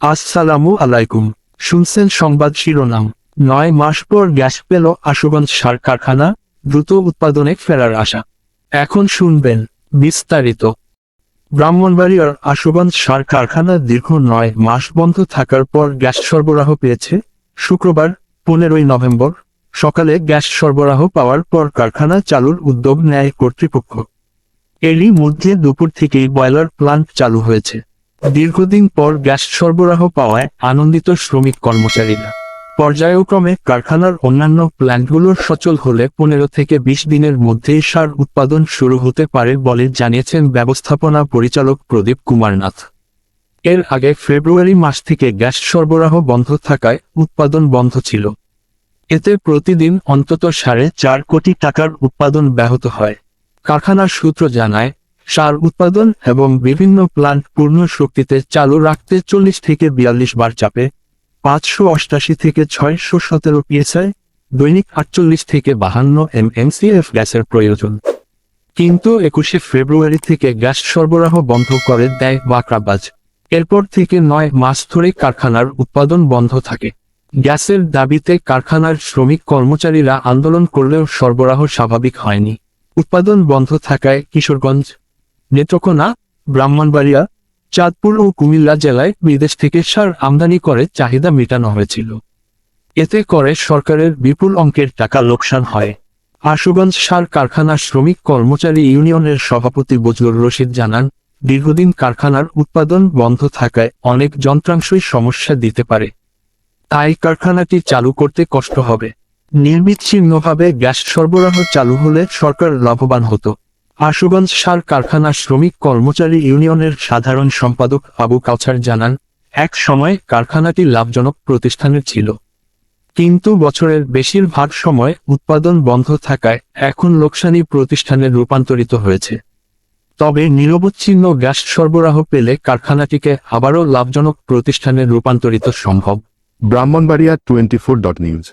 আসসালামু আলাইকুম। শুনছেন সংবাদ শিরোনাম। নয় মাস পর গ্যাস পেল আশুগঞ্জ সার কারখানা, দ্রুত উৎপাদনে ফেরার আশা। এখন শুনবেন বিস্তারিত। ব্রাহ্মণবাড়িয়ার আশুগঞ্জ সার কারখানা দীর্ঘ নয় মাস বন্ধ থাকার পর গ্যাস সরবরাহ পেয়েছে শুক্রবার, পনেরোই নভেম্বর। সকালে গ্যাস সরবরাহ পাওয়ার পর কারখানা চালুর উদ্যোগ নেয় কর্তৃপক্ষ। এরই মধ্যে দুপুর থেকেই বয়লার প্লান্ট চালু হয়েছে। দীর্ঘদিন পর গ্যাস সরবরাহ পাওয়ায় আনন্দিত শ্রমিক কর্মচারীরা। পর্যায়ক্রমে কারখানার অন্যান্য প্ল্যান্টগুলোর সচল হলে পনেরো থেকে বিশ দিনের মধ্যেই সার উৎপাদন শুরু হতে পারে বলে জানিয়েছেন ব্যবস্থাপনা পরিচালক প্রদীপ কুমার নাথ এর আগে ফেব্রুয়ারি মাস থেকে গ্যাস সরবরাহ বন্ধ থাকায় উৎপাদন বন্ধ ছিল। এতে প্রতিদিন অন্তত সাড়ে চার কোটি টাকার উৎপাদন ব্যাহত হয়। কারখানার সূত্র জানায় সার উৎপাদন এবং বিভিন্ন প্লান্ট পূর্ণ শক্তিতে চালু রাখতে চল্লিশ থেকে বিয়াল্লিশ বার চাপে পাঁচশো অষ্টাশি থেকে ছয়শো সতেরো পিএসআই দৈনিক আটচল্লিশ থেকে বাহান্ন এমএমসিএফ গ্যাসের প্রয়োজন। কিন্তু একুশে ফেব্রুয়ারি থেকে গ্যাস সরবরাহ বন্ধ করে দেয় বাকরাবাজ এরপর থেকে নয় মাস ধরে কারখানার উৎপাদন বন্ধ থাকে। গ্যাসের দাবিতে কারখানার শ্রমিক কর্মচারীরা আন্দোলন করলেও সরবরাহ স্বাভাবিক হয়নি। উৎপাদন বন্ধ থাকায় কিশোরগঞ্জ নেত্রকোনা, ব্রাহ্মণবাড়িয়া, চাঁদপুর ও কুমিল্লা জেলায় বিদেশ থেকে সার আমদানি করে চাহিদা মেটানো হয়েছিল। এতে করে সরকারের বিপুল অঙ্কের টাকা লোকসান হয়। আশুগঞ্জ সার কারখানার শ্রমিক কর্মচারী ইউনিয়নের সভাপতি বজলুর রশিদ জানান, দীর্ঘদিন কারখানার উৎপাদন বন্ধ থাকায় অনেক যন্ত্রাংশই সমস্যা দিতে পারে। তাই কারখানাটি চালু করতে কষ্ট হবে। নির্বিচ্ছিন্নভাবে গ্যাস সরবরাহ চালু হলে সরকার লাভবান হতো। আশুগঞ্জ সার কারখানা শ্রমিক কর্মচারী ইউনিয়নের সাধারণ সম্পাদক আবু কাউছার জানান, এক সময় কারখানাটি লাভজনক প্রতিষ্ঠানের ছিল। কিন্তু বছরের বেশিরভাগ সময় উৎপাদন বন্ধ থাকায় এখন লোকসানি প্রতিষ্ঠানে রূপান্তরিত হয়েছে। তবে নিরবচ্ছিন্ন গ্যাস সরবরাহ পেলে কারখানাটিকে আবারও লাভজনক প্রতিষ্ঠানে রূপান্তরিত সম্ভব। Brahmanbaria twenty four dot news.